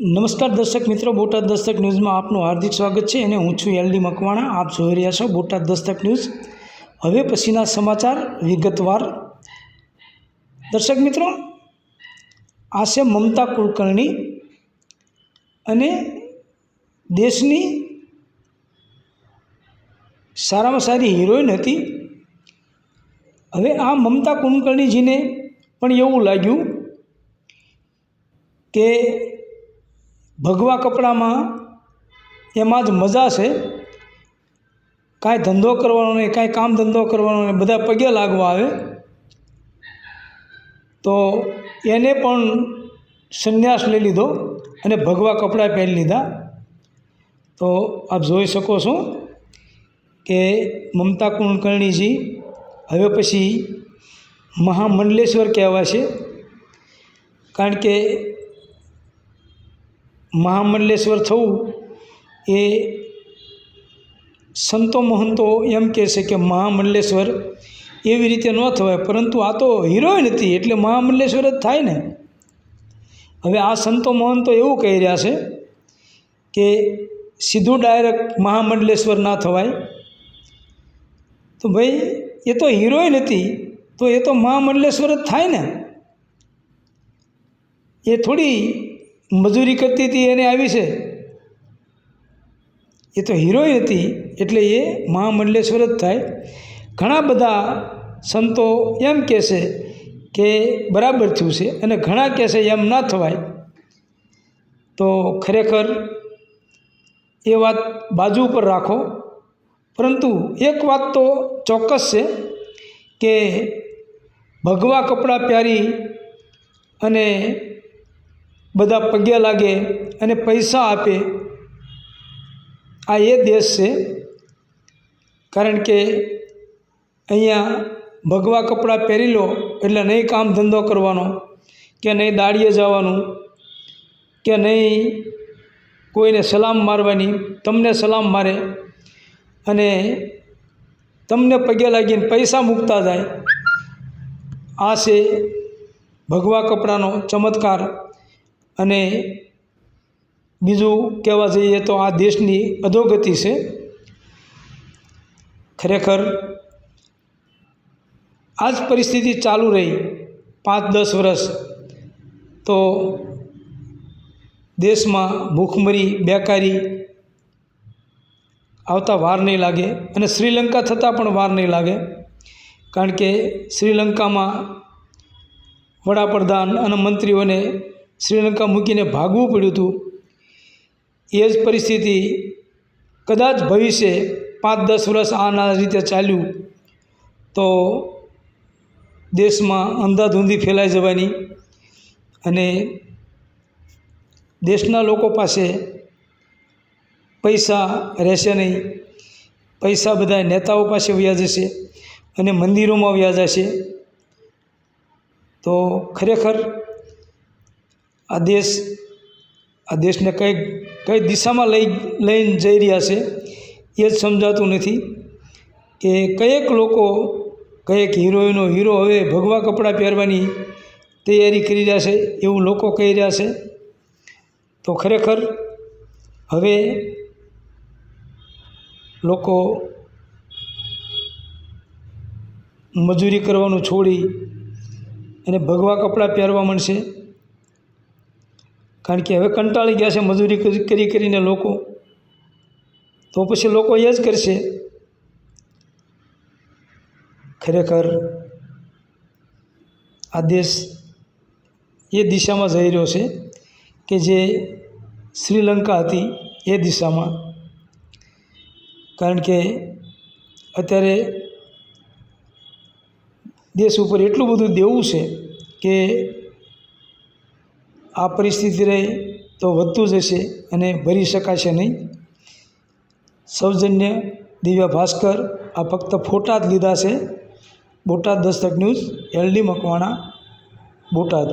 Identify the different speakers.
Speaker 1: નમસ્કાર દર્શક મિત્રો, બોટાદ દસ્તક ન્યૂઝમાં આપનું હાર્દિક સ્વાગત છે અને હું છું એલડી મકવાણા. આપ જોઈ રહ્યા છો બોટાદ દસ્તક ન્યૂઝ. હવે પછીના સમાચાર વિગતવાર. દર્શક મિત્રો આ છે મમતા કુલકર્ણી અને દેશની સારામાં સારી હિરોઈન હતી. હવે આ મમતા કુલકર્ણીજીને પણ એવું લાગ્યું કે ભગવા કપડામાં એમાં જ મજા છે. કાંઈ ધંધો કરવાનો નહીં, કાંઈ કામ ધંધો કરવાનો નહીં, બધા પગે લાગવા આવે. તો એને પણ સંન્યાસ લઈ લીધો અને ભગવા કપડાં પહેરી લીધા. તો આપ જોઈ શકો છો કે મમતા કુલકર્ણીજી હવે પછી મહામંડલેશ્વર કહેવાશે કારણ કે મહામંડલેશ્વર થવું એ સંતો મહંતો એમ કહે છે કે મહામંડલેશ્વર એવી રીતે ન થવાય, પરંતુ આ તો હિરોઈન હતી, એટલે મહામંડલેશ્વર જ થાય ને. હવે આ સંતો મહંતો એવું કહી રહ્યા છે કે સીધું ડાયરેક્ટ મહામંડલેશ્વર ના થવાય. તો ભાઈ, એ તો હિરોઈન હતી, તો એ તો મહામંડલેશ્વર જ થાય ને. એ થોડી મજૂરી કરતી હતી, એને આવી છે. એ તો હિરોઈન હતી, એટલે એ મહામંડલેશ્વર જ થાય. ઘણા બધા સંતો એમ કહે છે કે બરાબર થયું છે અને ઘણા કહે છે એમ ના થવાય. તો ખરેખર એ વાત બાજુ ઉપર રાખો. પરંતુ એક વાત તો ચોક્કસ છે કે ભગવા કપડાં પહેરી અને બધા પગે લાગે અને પૈસા આપે, આ એ દેશ છે. કારણ કે અહીંયા ભગવા કપડાં પહેરી લો એટલે નહીં કામ ધંધો કરવાનો, કે નહીં દાળીએ જવાનું, કે નહીં કોઈને સલામ મારવાની, તમને સલામ મારે અને તમને પગે લાગીને પૈસા મૂકતા જાય. આ છે ભગવા કપડાનો ચમત્કાર. અને બીજું કહેવા જઈએ તો આ દેશની અધોગતિ છે. ખરેખર આ જ પરિસ્થિતિ ચાલુ રહી પાંચ દસ વર્ષ તો દેશમાં ભૂખમરી, બેકારી આવતા વાર નહીં લાગે અને શ્રીલંકા થતાં પણ વાર નહીં લાગે. કારણ કે શ્રીલંકામાં વડાપ્રધાન અને મંત્રીઓને શ્રીલંકા મૂકીને ભાગવું પડ્યું હતું. એ જ પરિસ્થિતિ કદાચ ભવિષ્ય પાંચ દસ વર્ષ આના રીતે ચાલ્યું તો દેશમાં અંધાધૂંધી ફેલાઈ જવાની અને દેશના લોકો પાસે પૈસા રહેશે નહીં. પૈસા બધા નેતાઓ પાસે વ્યાજ હશે અને મંદિરોમાં વ્યાજ હશે તો ખરેખર આ દેશ, આ દેશને કઈ કઈ દિશામાં લઈ, લઈને જઈ રહ્યા છે, એ જ સમજાતું નથી કે કયેક લોકો, કયેક હિરોઈનો હીરો હવે ભગવા કપડાં પહેરવાની તૈયારી કરી રહ્યા છે, એવું લોકો કહી રહ્યા છે. તો ખરેખર હવે લોકો મજૂરી કરવાનું છોડી અને ભગવા કપડાં પહેરવા માંડશે. કારણ કે હવે કંટાળી ગયા છે મજૂરી કરી કરી કરીને લોકો. તો પછી લોકો એ જ કરશે. ખરેખર આ દેશ એ દિશામાં જઈ રહ્યો છે કે જે શ્રીલંકા હતી એ દિશામાં. કારણ કે અત્યારે દેશ ઉપર એટલું બધું દેવું છે કે આ પરિસ્થિતિ રહે તો વધતું જશે અને ભરી શકાશે નહીં. સૌજન્ય દિવ્ય ભાસ્કર આ ફક્ત ફોટા જ લીધા છે. Botad Dastak news, LD Makwana, Botad.